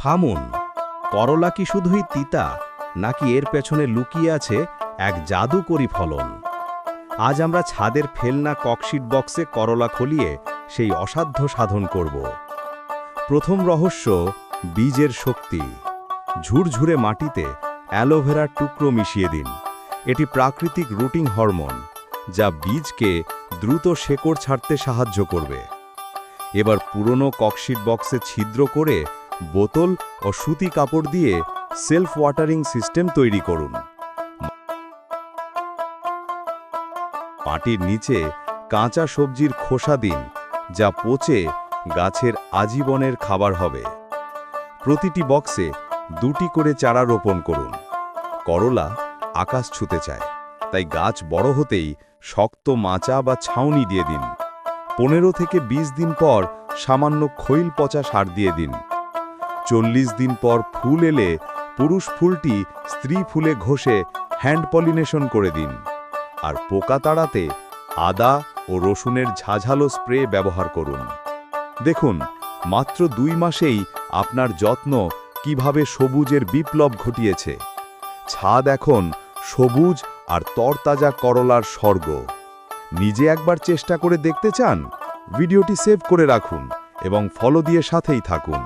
থামুন। করলা কি শুধুই তিতা, নাকি এর পেছনে লুকিয়ে আছে এক জাদুকরি ফলন? আজ আমরা ছাদের ফেলনা ককশিট বক্সে করলা খলিয়ে সেই অসাধ্য সাধন করব। প্রথম রহস্য, বীজের শক্তি। ঝুরঝুরে মাটিতে অ্যালোভেরার টুকরো মিশিয়ে দিন। এটি প্রাকৃতিক রুটিং হরমোন, যা বীজকে দ্রুত শেকড় ছাড়তে সাহায্য করবে। এবার পুরনো ককশিট বক্সে ছিদ্র করে বোতল ও সুতি কাপড় দিয়ে সেলফ ওয়াটারিং সিস্টেম তৈরি করুন। মাটির নিচে কাঁচা সবজির খোসা দিন, যা পচে গাছের আজীবনের খাবার হবে। প্রতিটি বক্সে দুটি করে চারা রোপণ করুন। করলা আকাশ ছুতে চায়, তাই গাছ বড় হতেই শক্ত মাচা বা ছাউনি দিয়ে দিন। পনেরো থেকে ২০ দিন পর সামান্য খৈল পচা সার দিয়ে দিন। চল্লিশ দিন পর ফুল এলে পুরুষ ফুলটি স্ত্রী ফুলে ঘষে হ্যান্ড পলিনেশন করে দিন। আর পোকা তাড়াতে আদা ও রসুনের ঝাঝালো স্প্রে ব্যবহার করুন। দেখুন, মাত্র দুই মাসেই আপনার যত্ন কীভাবে সবুজের বিপ্লব ঘটিয়েছে। ছাদ এখন সবুজ আর তরতাজা করলার স্বর্গ। নিজে একবার চেষ্টা করে দেখতে চান? ভিডিওটি সেভ করে রাখুন এবং ফলো দিয়ে সাথেই থাকুন।